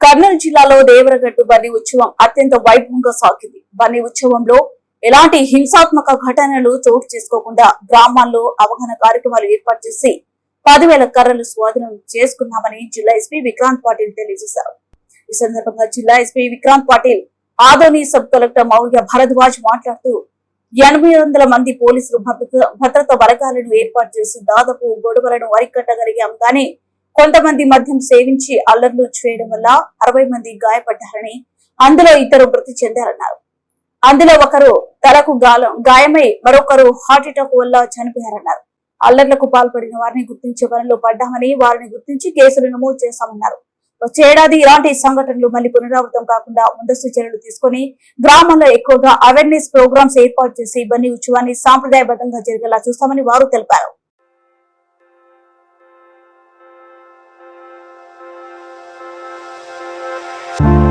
కర్నూలు జిల్లాలో దేవరగట్టు బన్నీ ఉత్సవం అత్యంత వైభవంగా సాగింది. బన్నీ ఉత్సవంలో ఎలాంటి హింసాత్మక ఘటనలు చోటు చేసుకోకుండా గ్రామాల్లో అవగాహన కార్యక్రమాలు ఏర్పాటు చేసి పదివేల కర్రలు స్వాధీనం చేసుకున్నామని జిల్లా ఎస్పీ విక్రాంత్ పాటిల్ తెలియజేశారు. ఈ సందర్భంగా జిల్లా SP Vikrant Patil Adoni sub collector Maurya Bharadwaj మాట్లాడుతూ ఎనభై వందల మంది పోలీసులు భద్రత భద్రత బలగాలను ఏర్పాటు చేసి దాదాపు గొడవలను అరికట్టగలిగాం కానీ కొంతమంది మద్యం సేవించి అల్లర్లు చేయడం వల్ల అరవై మంది గాయపడ్డారని అందులో ఇద్దరు మృతి చెందారన్నారు. అందులో ఒకరు తలకు గాలం గాయమై మరొకరు హార్ట్ అటాక్ వల్ల చనిపోయారన్నారు. అల్లర్లకు పాల్పడిన వారిని గుర్తించే పనిలో పడ్డామని వారిని గుర్తించి కేసులు నమోదు చేశామన్నారు. వచ్చే ఏడాది ఇలాంటి సంఘటనలు మళ్ళీ పునరావృతం కాకుండా ముందస్తు చర్యలు తీసుకొని గ్రామాల్లో ఎక్కువగా అవేర్నెస్ ప్రోగ్రామ్స్ ఏర్పాటు చేసి బన్నీ ఉత్సవాన్ని సాంప్రదాయబద్ధంగా జరిగేలా చూస్తామని వారు తెలిపారు. Bye.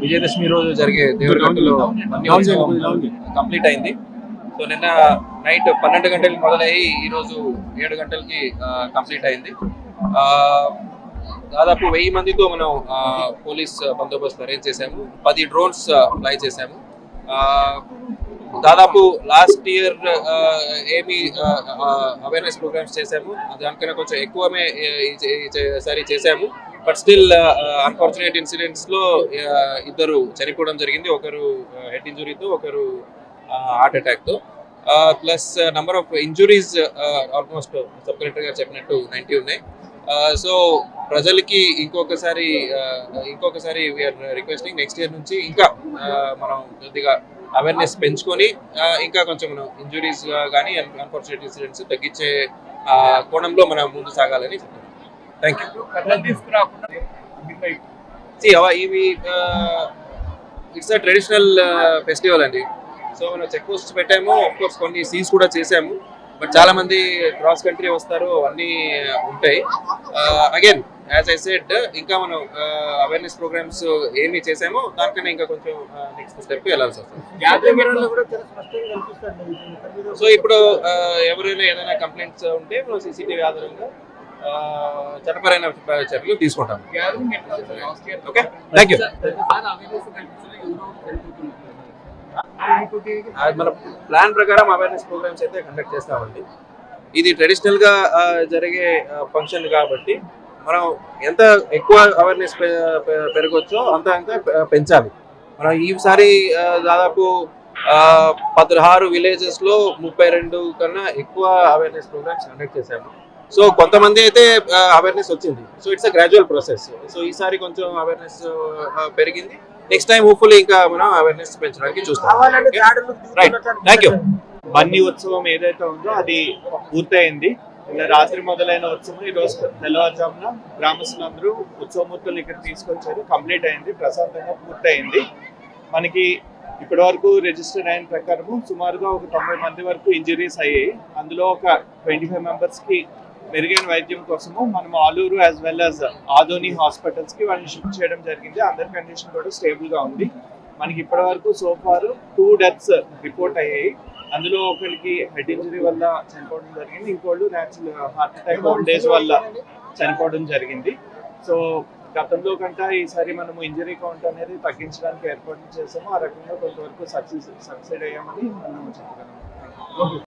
విజయదశమి రోజు జరిగే అన్ని ఉత్సవం కంప్లీట్ అయింది. సో నిన్న నైట్ పన్నెండు గంటలకి మొదలయ్యి ఈ రోజు ఏడు గంటలకి కంప్లీట్ అయింది. ఆ, దాదాపు వెయ్యి మందితో మనం పోలీస్ బందోబస్తు అరేంజ్ చేశాము. పది డ్రోన్స్ ఫ్లై చేశాము. దాదాపు లాస్ట్ ఇయర్ ఏమి అవేర్నెస్ ప్రోగ్రామ్స్ చేశాము. దానికన్నా కొంచెం ఎక్కువమే ఈసారి చేశాము. బట్ స్టిల్ అన్ఫార్చునేట్ ఇన్సిడెంట్స్లో ఇద్దరు చనిపోవడం జరిగింది. ఒకరు హెడ్ ఇంజురీతో ఒకరు heart అటాక్తో. Plus number of injuries almost sub collector గారు చెప్పినట్టు నైన్టీ ఉన్నాయి. సో ప్రజలకి ఇంకొకసారి ఇంకొకసారి వీఆర్ రిక్వెస్టింగ్ నెక్స్ట్ ఇయర్ నుంచి ఇంకా మనం కొద్దిగా అవేర్నెస్ పెంచుకొని ఇంకా కొంచెం మనం ఇంజురీస్ కానీ అన్ఫార్చునేట్ ఇన్సిడెంట్స్ తగ్గించే కోణంలో మనం ముందు సాగాలని చెప్తున్నాం. థ్యాంక్ యూ ఇవి ఇట్స్ అ ట్రెడిషనల్ ఫెస్టివల్ అండి. సో మనం చెక్ పోస్ట్ పెట్టాము ఆఫ్ కోర్స్ కొన్ని సీన్స్ కూడా చేసాము బట్ చాలా మంది క్రాస్ కంట్రీ వస్తారు అన్నీ ఉంటాయి. అగైన్ యాజ్ ఐ సెడ్ ఇంకా మనం అవేర్నెస్ ప్రోగ్రామ్స్ ఏమి చేసామో దానికన్నా ఇంకా కొంచెం నెక్స్ట్ స్టెప్ వెళ్ళాల్సి వస్తుంది. సో ఇప్పుడు ఎవరైనా ఏదైనా కంప్లైంట్స్ ఉంటే మనం సీసీటీవీ ఆధారంగా చట్టపరమైన చర్యలు తీసుకుంటాం. ఓకే థ్యాంక్ యూ మన ప్లాన్ ప్రకారం అవేర్నెస్ ప్రోగ్రామ్స్ అయితే కండక్ట్ చేస్తామండి. ఇది ట్రెడిషనల్గా ఆ, జరిగే ఫంక్షన్ కాబట్టి మనం ఎంత ఎక్కువ అవేర్నెస్ పెరగొచ్చో అంత అంత పె- పెంచాలి. మనం ఈసారి దాదాపు పదహారు విలేజెస్లో ముప్పై రెండు కన్నా ఎక్కువ అవేర్నెస్ ప్రోగ్రామ్స్ కండక్ట్ చేశాము. సో కొంతమంది అయితే అవేర్నెస్ వచ్చింది. So it's a gradual process so ఈసారి కొంచెం అవేర్నెస్ పెరిగింది. నెక్స్ట్ టైం హోప్ఫుల్లీ ఇంకా మనం అవేర్నెస్ పెంచడానికి చూస్తాం. రైట్ థ్యాంక్ యూ బన్నీ ఉత్సవం ఏదైతే ఉందో అది పూర్తయింది. ఇలా రాత్రి మొదలైన ఉత్సవం ఈ రోజు తెల్లవారుజామున గ్రామస్తులందరూ ఉత్సవమూర్తులు ఇక్కడ తీసుకొచ్చారు. కంప్లీట్ అయింది ప్రశాంతంగా పూర్తయింది. మనకి ఇప్పటి వరకు రిజిస్టర్ అయిన ప్రకారము సుమారుగా ఒక తొంభై మంది వరకు ఇంజరీస్ అయ్యాయి. అందులో ఒక ట్వంటీ ఫైవ్ మెంబర్స్కి మెరుగైన వైద్యం కోసము మనం Alur as well as Adoni హాస్పిటల్స్కి వాళ్ళని షిఫ్ట్ చేయడం జరిగింది. అందరి కండిషన్ కూడా స్టేబుల్గా ఉంది. మనకి ఇప్పటి వరకు సోఫార్ టూ డెత్స్ రిపోర్ట్ అయ్యాయి. అందులో ఒకరికి హెడ్ ఇంజరీ వల్ల చనిపోవడం జరిగింది. ఇంకోళ్ళు natural heart attack old age వల్ల చనిపోవడం జరిగింది. సో గతంలో కంటే ఈసారి మనము ఇంజరీ కౌంట్ అనేది తగ్గించడానికి ఏర్పాట్లు చేసాము. ఆ రకంగా కొంతవరకు సక్సెస్ సక్సెడ్ అయ్యామని మనం చెప్పగలం.